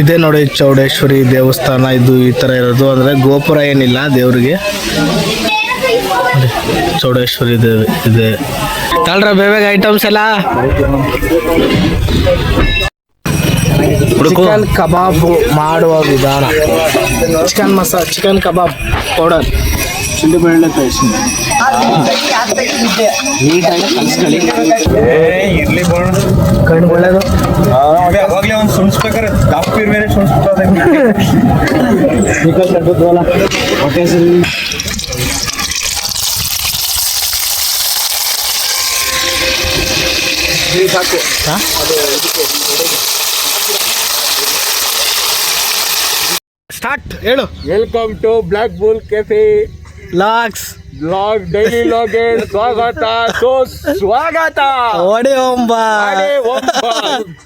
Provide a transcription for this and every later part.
ಇದೇ ನೋಡಿ ಚೌಡೇಶ್ವರಿ ದೇವಸ್ಥಾನ ಇದು ಈ ಥರ ಇರೋದು. ಅಂದರೆ ಗೋಪುರ ಏನಿಲ್ಲ ದೇವರಿಗೆ. ಚೌಡೇಶ್ವರಿ ದೇವಿ ಇದೆ. ತಳ್ರ ಬೇಗ ಐಟಮ್ಸ್ ಎಲ್ಲ. ಚಿಕನ್ ಕಬಾಬ್ ಮಾಡುವ ವಿಧಾನ. Chicken masala chicken kebab powder chilli Belle ನೀಟಾಗಿ ಕಲಿಸ್ಕೊಳ್ಳಿ ಇರ್ಲಿ ಬೋಣ ಕಣ್ಣು ಒಳ್ಳೇದು ಅವಾಗಲೇ ಒಂದು ಸುಣಿಸ್ಬೇಕಾರೆ ದಪ್ಪ ಇರ್ಬೇರೆ ಸುಣಿಸ್ಬಿಟ್ಟದೆ ಹೊಟ್ಟೆ ಸಾಕು ಸ್ಟಾರ್ಟ್ ಹೇಳು. Welcome to Black Bull Cafe LOX blog daily log ಸ್ವಾಗತ ಸೋ ಸ್ವಾಗತ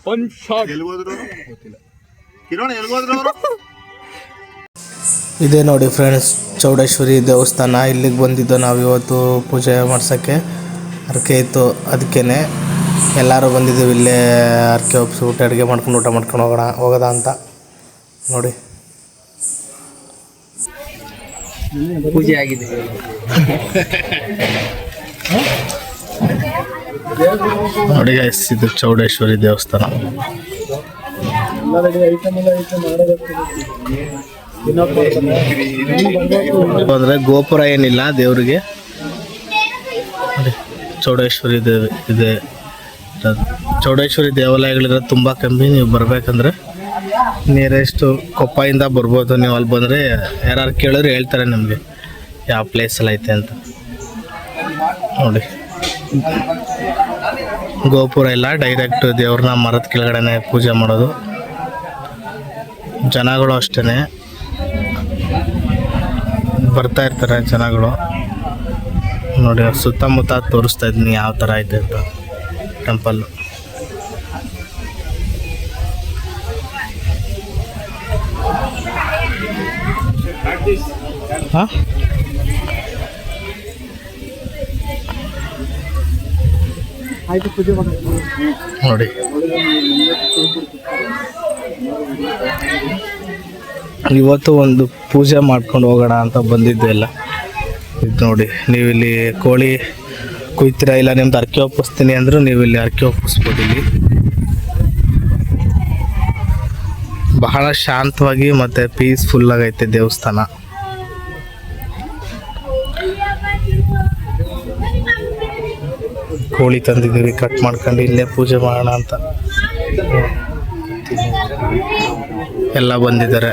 ಒಂದ್ ಶಾಟ್ ಇದೇ ನೋಡಿ ಫ್ರೆಂಡ್ಸ್ ಚೌಡೇಶ್ವರಿ ದೇವಸ್ಥಾನ. ಇಲ್ಲಿಗೆ ಬಂದಿದ್ದು ನಾವು ಇವತ್ತು ಪೂಜೆ ಮಾಡ್ಸೋಕ್ಕೆ. ಹರಕೆ ಇತ್ತು ಅದಕ್ಕೇ ಎಲ್ಲರೂ ಬಂದಿದ್ದೀವಿ ಇಲ್ಲೇ ಹರಕೆ ಊಟ ಅಡುಗೆ ಮಾಡ್ಕೊಂಡು ಊಟ ಮಾಡ್ಕೊಂಡು ಹೋಗೋಣ ಹೋಗೋದ ಅಂತ. ನೋಡಿ. ಪೂಜೆ ಆಗಿದೆ. ನೋಡಿ ಗೈಸ್ ಇದು ಚೌಡೇಶ್ವರಿ ದೇವಸ್ಥಾನ. ಅಂದ್ರೆ ಗೋಪುರ ಏನಿಲ್ಲ ದೇವರಿಗೆ. ಚೌಡೇಶ್ವರಿ ದೇವಿ ಇದೆ. ಚೌಡೇಶ್ವರಿ ದೇವಾಲಯಗಳಿರೋ ತುಂಬ ಕಮ್ಮಿ, ನೀವು ಬರಬೇಕಂದ್ರೆ. ನಿಯರೆಸ್ಟು ಕೊಪ್ಪಯಿಂದ ಬರ್ಬೋದು. ನೀವು ಅಲ್ಲಿ ಬಂದರೆ ಯಾರು ಕೇಳಿದ್ರೆ ಹೇಳ್ತಾರೆ ನಿಮಗೆ ಯಾವ ಪ್ಲೇಸಲ್ಲಿ ಐತೆ ಅಂತ. ನೋಡಿ. ಗೋಪುರ ಇಲ್ಲ ಡೈರೆಕ್ಟ್ ದೇವ್ರನ್ನ ಮರದ ಕೆಳಗಡೆನೆ ಪೂಜೆ ಮಾಡೋದು. ಜನಗಳು ಅಷ್ಟೇ ಬರ್ತಾ ಇರ್ತಾರೆ ಜನಗಳು. ನೋಡಿ, ಸುತ್ತಮುತ್ತ ತೋರಿಸ್ತಾ ಇದ್ದೀನಿ ಯಾವ ಥರ ಐತೆ ಅಂತ. ಟೆಂಪಲ್ ಹಾಂ ಆಯ್ತು ಪೂಜೆ ಮಾಡಿ ನೋಡಿ. ಇವತ್ತು ಒಂದು ಪೂಜೆ ಮಾಡ್ಕೊಂಡು ಹೋಗೋಣ ಅಂತ ಬಂದಿದ್ದೆ ಎಲ್ಲ. ಇದು ನೋಡಿ ನೀವು ಇಲ್ಲಿ ಕೋಳಿ ಕುಯ್ತೀರಾ ಇಲ್ಲ ನಿಮ್ದು ಅರ್ಕೆ ಒಪ್ಪಿಸ್ತೀನಿ ಅಂದರೂ ನೀವು ಇಲ್ಲಿ ಅರ್ಕೆ ಒಪ್ಪಿಸ್ಬೋದು ಇಲ್ಲಿ. ಬಹಳ ಶಾಂತವಾಗಿ ಮತ್ತು ಪೀಸ್ಫುಲ್ ಆಗೈತೆ ದೇವಸ್ಥಾನ. ಕೋಳಿ ತಂದಿದ್ದೀವಿ ಕಟ್ ಮಾಡ್ಕೊಂಡು ಇಲ್ಲೇ ಪೂಜೆ ಮಾಡೋಣ ಅಂತ. ಎಲ್ಲ ಬಂದಿದ್ದಾರೆ.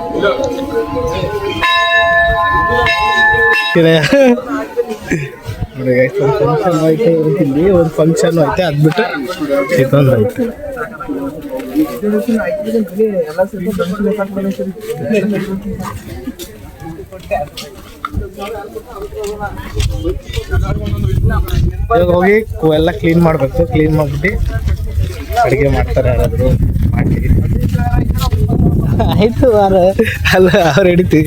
ಒಂದು ಫಂಕ್ಷನ್ ಐತೆ ಅದ್ಬಿಟ್ಟು ಇದೊಂದು ಐತೆ ಇವಾಗ ಹೋಗಿ ಎಲ್ಲ ಕ್ಲೀನ್ ಮಾಡಬೇಕು ಕ್ಲೀನ್ ಮಾಡ್ಬಿಟ್ಟು ಅಡುಗೆ ಮಾಡ್ತಾರೆ ಯಾರಾದ್ರು. ಮಾಡಿ ಆಯ್ತು ವಾರ ಅಲ್ಲ, ಅವ್ರು ಹಿಡಿತಿ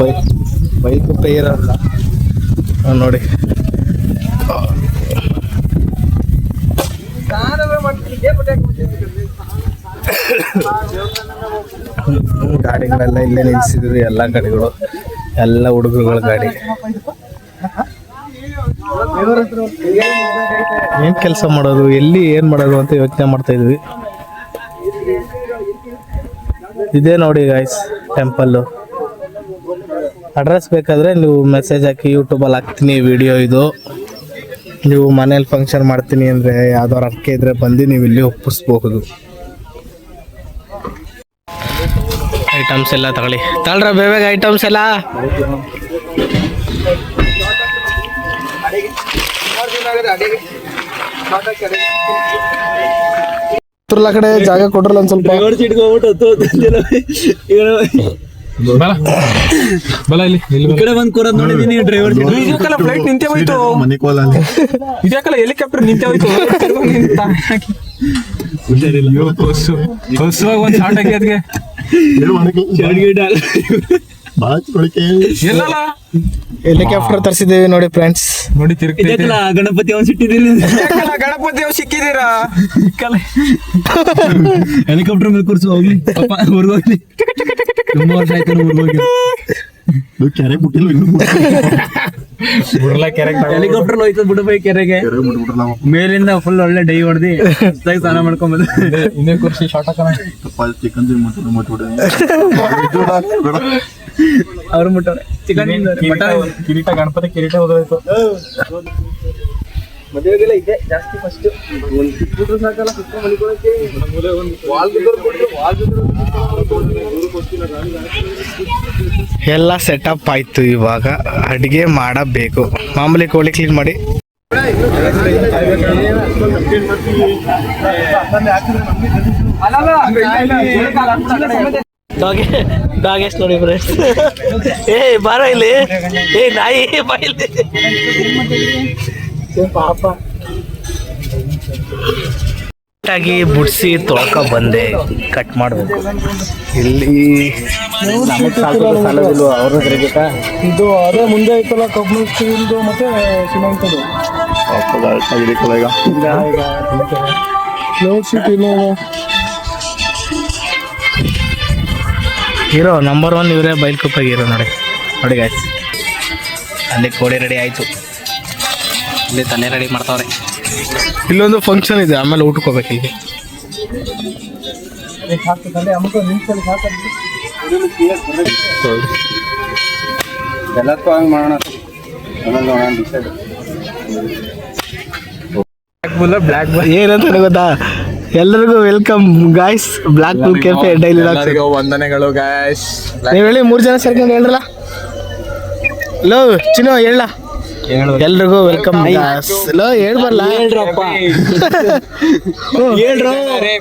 ಬೈಕ್ ಬೈಕ್ ನೋಡಿ. ಗಾಡಿಗಳೆಲ್ಲ ಇಲ್ಲೇ ನಿಲ್ಸಿದ್ರು ಎಲ್ಲ ಗಾಡಿಗಳು, ಎಲ್ಲ ಹುಡುಗರುಗಳ ಗಾಡಿ. ಏನ್ ಕೆಲಸ ಮಾಡೋದು? ಎಲ್ಲಿ ಏನ್ ಮಾಡೋದು ಅಂತ ಯೋಚನೆ ಮಾಡ್ತಾ ಇದ್ವಿ. ಇದೇ ನೋಡಿ ಗಾಯ್ಸ್ ಟೆಂಪಲ್ಲು ಅಡ್ರೆಸ್ ಬೇಕಾದರೆ ನೀವು ಮೆಸೇಜ್ ಹಾಕಿ ಯೂಟ್ಯೂಬಲ್ಲಿ ಹಾಕ್ತೀನಿ ವಿಡಿಯೋ ಇದು. ನೀವು ಮನೇಲಿ ಫಂಕ್ಷನ್ ಮಾಡ್ತೀನಿ ಅಂದರೆ ಯಾವ್ದಾದ್ರು ಅಡಿಕೆ ಇದ್ರೆ ಬಂದು ನೀವು ಇಲ್ಲಿ ಒಪ್ಪಿಸ್ಬಹುದು. ಐಟಮ್ಸ್ ಎಲ್ಲ ತಗೊಳ್ಳಿ. ತಗೊಳ್ರ ಬೇಗ ಐಟಮ್ಸ್ ಎಲ್ಲ. ಕಡೆ ಜಾಗ ಕೊಟ್ರಲ್ಲ ಒಂದ್ ಸ್ವಲ್ಪ. ಫ್ಲೈಟ್ ನಿಂತೆ ಹೋಯ್ತು? ಇದ್ಯಾಕಲ್ಲ ಹೆಲಿಕಾಪ್ಟರ್ ನಿಂತೆ ಹೋಯ್ತು? ಒಂದ್ ಶಾರ್ಟ್ ಹಾಕಿ ಅದ್ಗೆ ಎಲ್ಲಲ್ಲ ಹೆಲಿಕಾಪ್ಟರ್ ತರಿಸಿದ್ದೇವೆ ನೋಡಿ ಫ್ರೆಂಡ್ಸ್ ನೋಡಿ ತಿರುಗ್ತೈತೆ. ಗಣಪತಿ ಅವನ್ ಸಿಟ್ಟಿದ್ದೀರಿ ಇದ್ಯಾಕಲ್ಲ ಗಣಪತಿ ಅವ್ರು ಸಿಕ್ಕಿದ್ದೀರಾ? ಹೆಲಿಕಾಪ್ಟರ್ ಮೇಲೆ ಕೂರ್ಸು ಹೋಗ್ಲಿ. ಪಾಪ ಊರ್ಗೋಗ್ಲಿ ತುಂಬಾ ವರ್ಷ ಆಯ್ತು ಊರ್ಗೋಗಿ ಬಿಡಲ್ಲ ಕೆರೆಗೆ ಹೆಲಿಕಾಪ್ಟರ್ ಹೋಯ್ತದ ಬಿಡಬೈ ಕೆರೆಗೆ. ಮೇಲಿಂದ ಫುಲ್ ಒಳ್ಳೆ ಡೈ ಹೊಡೆದಿ ಸ್ನಾನ ಮಾಡ್ಕೊಂಬಂದು ಇನ್ನೇ ಕುರ್ಸಿ ಶಾರ್ಟ್ ಹಾಕೋಣ. ಅವ್ರು ಮುಟ್ಟವ್ರೆ. ಚಿಕನ್ ಕಿರೀಟ ಕಿರೀಟ ಗಣಪತಿ ಕಿರೀಟ ಹೋಗೋಯ್ತು ಮದುವೆಗೆಲ್ಲ ಇದೆ ಜಾಸ್ತಿ ಫಸ್ಟ್ ಒಂದು ಸಾಕಲ್ಲ ಸುತ್ತ ಮಲಿಕೊಳಕ್ಕೆ ಎಲ್ಲ ಸೆಟಪ್ ಆಯ್ತು ಇವಾಗ ಅಡಿಗೆ ಮಾಡಬೇಕು. ಮಾಮೂಲಿ ಕೋಳಿ ಕ್ಲೀನ್ ಮಾಡಿ. ನೋಡಿ ಫ್ರೆಂಡ್ಸ್ ಏ ಬಾರ ಇಲ್ಲಿ. ಏ ನಾಯಿ ಬಾ ಇಲ್ಲಿ. ಪಾಪ. ಆಗಿ ಬಿಡಿಸಿ ತೊಳ್ಕ ಬಂದೆ ಕಟ್ ಮಾಡಬೇಕು. ಇಲ್ಲಿ ಅವ್ರ ಹತ್ರ ಬೇಕಾ ಇದು ಅದೇ ಮುಂದೆ ಐತಲ್ಲ ಕಬ್ಬು ಸ್ಟೀಲ್ದು ಮತ್ತೆ ಸಿಮೆಂಟದು. ಹೀರೋ ನಂಬರ್ ಒನ್ ಇವರೇ ಬೈಲ್ ಕಪ್ಪಾಗಿರೋ ಹೀರೋ ನೋಡಿ. ನೋಡಿ ಗಾಯ್ಸ್ ಅಲ್ಲಿ ಕೋಡಿ ರೆಡಿ ಆಯಿತು. ಇಲ್ಲಿ ತಲೆ ರೆಡಿ ಮಾಡ್ತಾವ್ರೆ. ಇಲ್ಲೊಂದು ಫಂಕ್ಷನ್ ಇದೆ ಆಮೇಲೆ ಊಟಕ್ಕೆ ಹೋಗ್ಬೇಕು ಇಲ್ಲಿ ಎಲ್ಲದಕ್ಕೂ ಹಂಗೆ ಮಾಡೋಣ ಬ್ಲ್ಯಾಕ್ ಏನಂತ ಗೊತ್ತಾ ಎಲ್ಲರಿಗೂ welcome guys Black Bull Cafe daily ವಂದನೆಗಳು ಗಾಯ್ಸ್ ನೀವು ಹೇಳಿ ಮೂರು ಜನ ಸೇರ್ಕೊಂಡು ಹೇಳ್ರಲ್ಲ? ಹಲೋ ಚಿನ್ನ ಹೇಳ ಎಲ್ರಿಗೂ ವೆಲ್ಕಮ್ ಲೋ ಹೇಳ್ಬಲ್ಲ.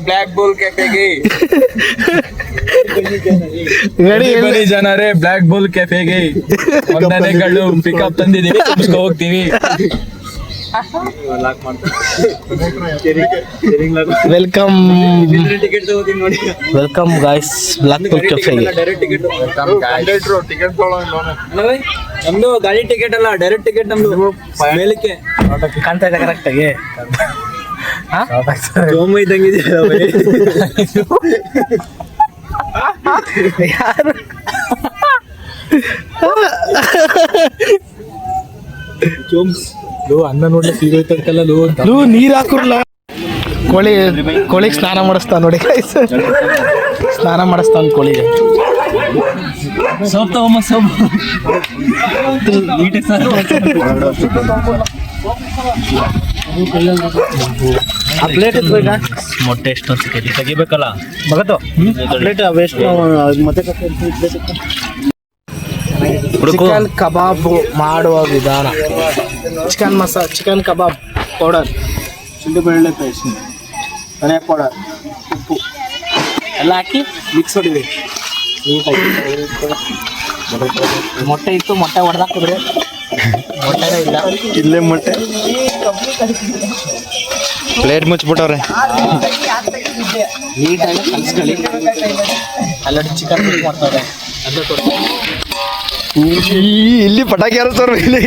ಬ್ಲ್ಯಾಕ್ ಬೋಲ್ ಕೆಫೆಗೆ ಗಡಿ ಬರಿ ಜನರೇ ಬ್ಲ್ಯಾಕ್ ಬೋಲ್ ಕೆಫೆಗೆ ವಂದನೆಗಳು ಪಿಕಪ್ ತಂದಿದ್ದೀವಿ ಹೋಗ್ತೀವಿ. ವೆಲ್ಕಮ್ ಟಿಕೆಟ್ ತಗೋತೀನಿ ನೋಡಿ. ವೆಲ್ಕಮ್ ಗಾಯ್ಸ್ ಬ್ಲಾಕ್ ಬುಲ್ ಕೆಫೆಗೆ ಡೈರೆಕ್ಟ್ ಟಿಕೆಟ್ ನಮ್ದು ಗಾಡಿ ಟಿಕೆಟ್ ಅಲ್ಲ ಡೈರೆಕ್ಟ್ ಟಿಕೆಟ್ ನಮ್ದು. ಮೇಲಕ್ಕೆ. ಕಾಣ್ತಾ ಇದೆ ಕರೆಕ್ಟಾಗಿ ಸೋಮ ಇದ್ದಂಗಿದೆ ಲೋ ಅನ್ನ ನೋಡ್ಲಿಕ್ಕೆ ಸೀಗೋಯ್ತಲ್ಲ ಲೋ ಲೋ ಲೂ ನೀರ್ ಹಾಕುರ್ಲ ಕೋಳಿ ಕೋಳಿಗೆ ಸ್ನಾನ ಮಾಡಿಸ್ತಾ ನೋಡಿ. ಸ್ನಾನ ಮಾಡಿಸ್ತಾನ ಕೋಳಿಗೆ. ಸೋಪ್ ತಗೊಂಬ ಸೋಪ್ ಪ್ಲೇಟ್ ಎತ್ಬೇಕಾ ಮೊಟ್ಟೆ ಎಷ್ಟೊಂದು ತೆಗಿಬೇಕಲ್ಲ. ಬಗತ್ತು. ಪ್ಲೇಟ್ ವೇಸ್ಟ್ ಮತ್ತೆ ಚಿಕನ್ ಕಬಾಬ್ ಮಾಡುವ ವಿಧಾನ. ಚಿಕನ್ ಮಸಾಲ ಚಿಕನ್ ಕಬಾಬ್ ಪೌಡರ್. ಚಿಲ್ಲಿ ಬೆಳ್ಳುಳ್ಳಿ ಪೇಸ್ಟ್. ಧನಿಯಾ ಪೌಡರ್ ಉಪ್ಪು. ಎಲ್ಲ ಹಾಕಿ ಮಿಕ್ಸ್ ಹೊಡಿವಿ ಮೊಟ್ಟೆ ಇತ್ತು ಮೊಟ್ಟೆ ಹೊಡೆದಾಕಿದ್ರೆ ಮೊಟ್ಟೆನೇ ಇಲ್ಲ. ಇಲ್ಲೇ ಮೊಟ್ಟೆ. ಪ್ಲೇಟ್ ಮುಚ್ಚಿಬಿಟ್ಟವ್ರೆ ನೀಟಾಗಿ ಕಲಿಸ್ಕೊಳ್ಳಿ. ಅಲ್ಲಡಿ ಚಿಕನ್ ಮಾಡ್ತಾರೆ. ಅದೇ ಇಲ್ಲಿ ಪಟಾಕಿ ಹಾರಿಸ್ತಾರ ಇಲ್ಲಿ.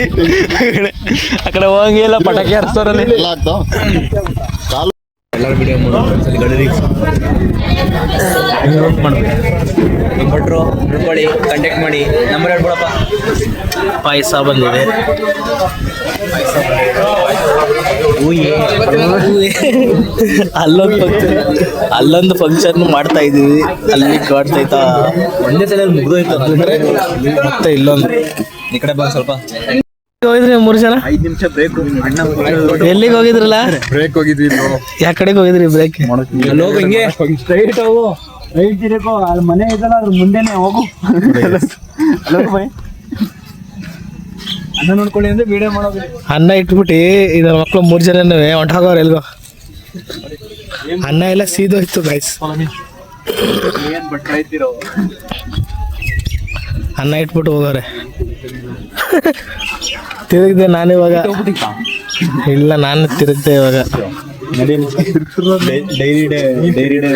ಆ ಕಡೆ ಹೋಗಂಗಿಲ್ಲ ಪಟಾಕಿ ಹಾರಿಸ್ತಾರ ಎಲ್ಲರೂ ವಿಡಿಯೋ ಭಟ್ರು ತಿಳ್ಕೊಳ್ಳಿ ಕಾಂಟ್ಯಾಕ್ಟ್ ಮಾಡಿ. ನಂಬರ್ ಹೇಳ್ಬಿಡಪ್ಪ. ಪಾಯಸ ಬಂದಿದೆ. ಅಲ್ಲೊಂದು ಫಂಕ್ಷನ್ ಅಲ್ಲೊಂದು ಫಂಕ್ಷನ್ ಮಾಡ್ತಾ ಇದೀವಿ ಅಲ್ಲಿ ಕಾಡ್ತೈತಾ ಒಂದೇ ಸಲ ಮುಗ್ದೋಯ್ತು ಮತ್ತೆ ಇಲ್ಲೊಂದು. ಈ ಕಡೆ ಬಾ ಸ್ವಲ್ಪ. ಹೋಗಿದ್ರಿ ಮೂರು ಜನ? ಐದ್ ನಿಮಿಷ ಅಣ್ಣ ಎಲ್ಲಿಗೆ ಹೋಗಿದ್ರಲ್ಲ? ಬ್ರೇಕ್ ಹೋಗಿದ್ವಿ ಯಾವ ಕಡೆಗೆ ಹೋಗಿದ್ರಿ ಬ್ರೇಕ್ ಹೋಗು ಹಿಂಗೆ. ಸ್ಟ್ರೈಟ್ ಹೋಗು. ರೈಟ್ ಅಲ್ಲಿ ಮನೆ ಇದಲ್ಲ ಅದ್ರ ಮುಂದೆನೆ ಹೋಗು. ಅಣ್ಣ ನೋಡ್ಕೊಳ್ಳಿ ಅಂದ್ರೆ ವಿಡಿಯೋ ಮಾಡೋದು. ಅನ್ನ ಇಟ್ಬಿಟ್ಟು ಇದ್ರ ಮಕ್ಕಳು ಮೂರು ಜನ ಹೊಂಟಾಗವ್ರ ಎಲ್ಗೋ. ಅನ್ನ ಎಲ್ಲ ಸೀದೋಯ್ತು ಗೈಸ್ ಅನ್ನ ಇಟ್ಬಿಟ್ಟು ಹೋಗೋರೆ. ತಿರುಗಿದೆ ನಾನು ಇವಾಗ. ಇಲ್ಲ ನಾನು ತಿರುಗ್ದೆ ಇವಾಗ. ಡೈರಿ ಡೇ ಡೈರಿ ಡೇ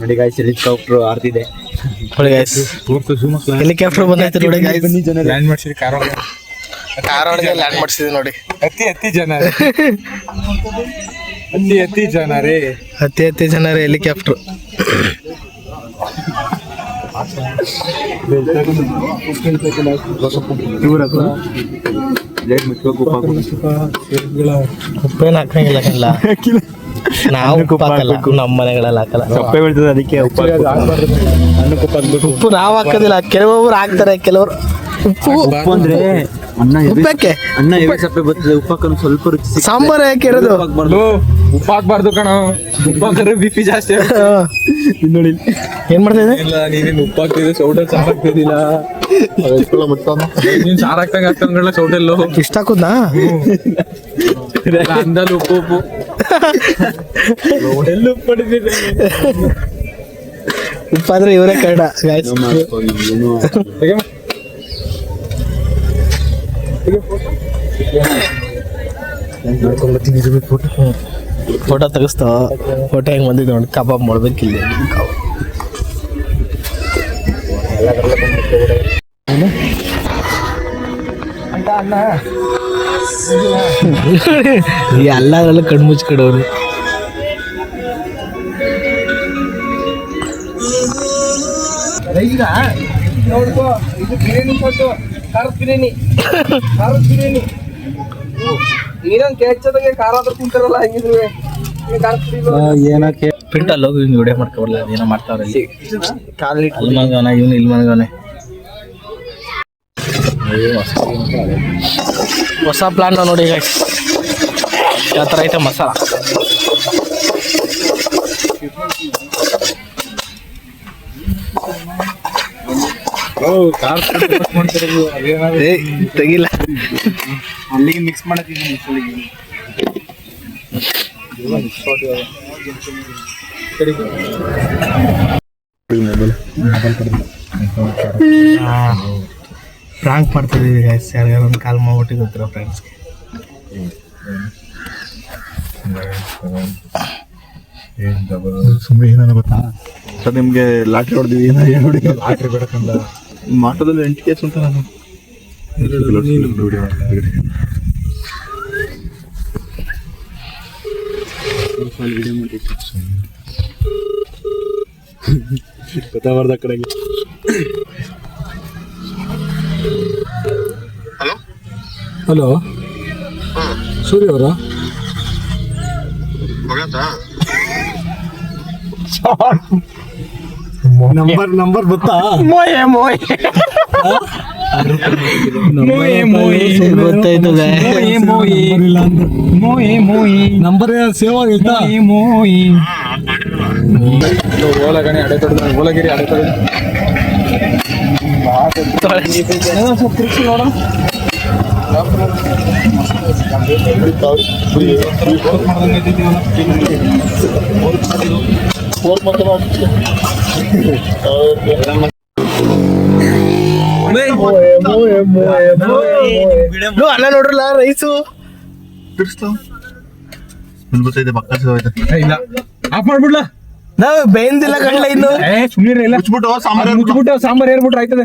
ನೋಡಿ ಗಾಯ್ಸ್ ಡಾಕ್ಟ್ರು ಆರ್ತಿದೆ. ನೋಡಿ ಗೈಸ್ ಹೆಲಿಕಾಪ್ಟರ್ ಬಂದೈತೆ ನೋಡಿ ಗೈಸ್ ಲ್ಯಾಂಡ್ ಮಾಡ್ಸಿರಿ ಕಾರ್ ಒಳಗೆ. ಕಾರ್ ಒಳಗೆ ಲ್ಯಾಂಡ್ ಮಾಡ್ಸಿದ್ವಿ ನೋಡಿ. ಅತಿ ಅತಿ ಜನ ಅತಿ ಅತಿ ಜನ ರೀ ಅತಿ ಅತಿ ಜನರ ಹೆಲಿಕಾಪ್ಟರ್. ಉಪ್ಪೇನು ಹಾಕಂಗಿಲ್ಲ ನಾವು ಉಪ್ಪು ಹಾಕಲ್ಲ ನಮ್ಮ ಮನೆಗಳಲ್ಲಿ ಹಾಕಲ್ಲ. ಸಪ್ಪೆ ಬೀಳ್ತದೆ ಅದಕ್ಕೆ ಉಪ್ಪು ಉಪ್ಪು ನಾವು ಹಾಕೋದಿಲ್ಲ ಕೆಲವೊಬ್ರು ಹಾಕ್ತಾರೆ ಕೆಲವರು. ಉಪ್ಪು. ಉಪ್ಪು ಅಂದ್ರೆ ಅನ್ನ ಉಪ್ಪಕ್ಕೆ? ಅನ್ನ ಎವಿ ಸಪ್ಪೆ ಬರ್ತದೆ ಉಪ್ಪು ಹಾಕೊಂಡು ಸ್ವಲ್ಪ ರುಚಿ. ಸಾಂಬಾರು ಯಾಕೆ ಇರೋದು? ಉಪ್ಪು ಹಾಕ್ಬಾರ್ದು. ಉಪ್ಪು ಹಾಕ್ಬಾರ್ದು ಕಣ. ಉಪ್ಪು ಹಾಕಿದ್ರೆ ಬಿ ಪಿ ಜಾಸ್ತಿ. ನೋಡಿ. ಏನ್ ಮಾಡ್ತಾ ಇದೆ ಇಲ್ಲ ನೀನೇನು ಉಪ್ಪು ಹಾಕ್ತಿದ್ರೆ ಸೌಟಲ್ ಸಾರು ಹಾಕ್ತಿದ್ದಿಲ್ಲ ನೀನ್ ಸಾರು ಹಾಕ್ತಂಗ ಹಾಕ್ತಂಗಲ್ಲ ಸೌಟೆಲ್ಲೋ. ಇಷ್ಟ ಹಾಕುದ್ನಾ? ಅಂದಲ್ಲಿ ಉಪ್ಪು ಉಪ್ಪು. ಉಪ್ಪು ಅಂದ್ರೆ ಇವರೇ ಕನ್ನಡ ಗಾಯ್ಸ್ ಫೋಟೋ ತೆಗಿಸ್ತಾವ ಫೋಟೋ ಹೆಂಗ್ ಬಂದಿದ್ದು ನೋಡಿ ಕಬಾಬ್ ಮಾಡ್ಬೇಕಿಲ್ಲ ಎಲ್ಲದ್ರಲ್ಲೂ ಕಣ್ಣು ಮುಚ್ಕೊಡೋರು ನೋಡ್ಕೋ ಇದು ಬಿರಿಯಾನಿ ಖಾರದ ಬಿರಿಯಾನಿ. ಖಾರದ ಬಿರಿಯಾನಿ. ನೀನೊಂದು ಕೆಚ್ಚದಾಗೆ ಖಾರ ಆದ್ರೂ ಕುಂತಾರಲ್ಲ ಹೆಂಗಿದ್ರು. ಏನಕ್ಕೆ ಪಿಂಟಲ್ಲಿ ಹೋಗಿ ಹಿಂಗೆ ವಿಡಿಯೋ ಮಾಡ್ಕೊಬರ್ಲ? ಏನೋ ಮಾಡ್ತಾವ್ರೆ ಇಲ್ಲಿ. ಅಲ್ಲಿ ಮಗವನ ಇವನು ಇಲ್ಲಿ ಮಗವನೆ ಹೊಸ ಪ್ಲಾನ್ ನೋಡಿ ಈಗ. ಯಾವ ಥರ ಐತೆ ಮಸಾಲ? ತೆಗಿಲ್ಲ. ಅಲ್ಲಿಗೆ ಮಿಕ್ಸ್ ಮಾಡತ್ತೀನಿ ಪ್ರಾಂಕ್ ಮಾಡ್ತಿದ್ದೀವಿ ಗೈಸ್ ಯಾರ್ಯಾರು ಒಂದು ಕಾಲ್ ಮಾಡ್ಬಿಟ್ಟು ಗೊತ್ತಿರೋ ಫ್ರೆಂಡ್ಸ್ಗೆ ಸುಮ್ಮನೆ ಏನೋ ಗೊತ್ತಾ? ಸರ್ ನಿಮಗೆ ಲಾಟ್ರಿ ಹೊಡೆದಿವಿ ಏನೋ ನೋಡಿ? ಲಾಟ್ರಿ ಬೇಡಕಂದ. ಮಾಟೋದಲ್ಲಿ ಎಂಟು ಕೇಸ್ ಅಂತ ನಾನು ಗೊತ್ತಾಗ್ಬಾರ್ದು ಆ ಕಡೆಗೆ. ಹಲೋ. ಸೂರ್ಯ ಅವರ? ನಂಬರ್ ನಂಬರ್ ಗೊತ್ತಾ? ಗೊತ್ತಾಯ್ತು ನಂಬರ್ ಸೇವ್ ಆಗಿತ್ತಾ? ಓಲಗಣಿ ಅಡೆ ತೊಡೆದ ಓಲಗಿರಿ ಅಡೆ ತೊಡೆದ ಅಲ್ಲ ನೋಡ್ರಲ್ಲ ರೈಸು. ಗೊತ್ತೈತೆ ಪಕ್ಕ ಇಲ್ಲ. ಆಫ್ ಮಾಡ್ಬಿಡ್ಲ? ನಾವ್ ಬೇಂದಿಲ್ಲ ಕಣ್ಲ ಇನ್ನು. ಸುಮ್ಮನೆ ಇಲ್ಲ. ಮುಚ್ಬಿಟ್ಟು ಸಾಂಬಾರ್ ಮುಚ್ಬಿಟ್ಟು ಸಾಂಬಾರ್ ಏರ್ಬಿಟ್ರೆ ಆಯ್ತದೆ.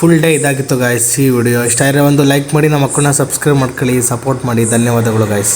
ಫುಲ್ ಡೇ ಇದಾಗಿತ್ತು ಗಾಯ್ಸ್ ಈ ವಿಡಿಯೋ ಇಷ್ಟ ಆದರೆ ಒಂದು ಲೈಕ್ ಮಾಡಿ, ನಮ್ಮ ಅಕ್ಕನ ಸಬ್ಸ್ಕ್ರೈಬ್ ಮಾಡ್ಕೊಳ್ಳಿ ಸಪೋರ್ಟ್ ಮಾಡಿ. ಧನ್ಯವಾದಗಳು ಗಾಯ್ಸ್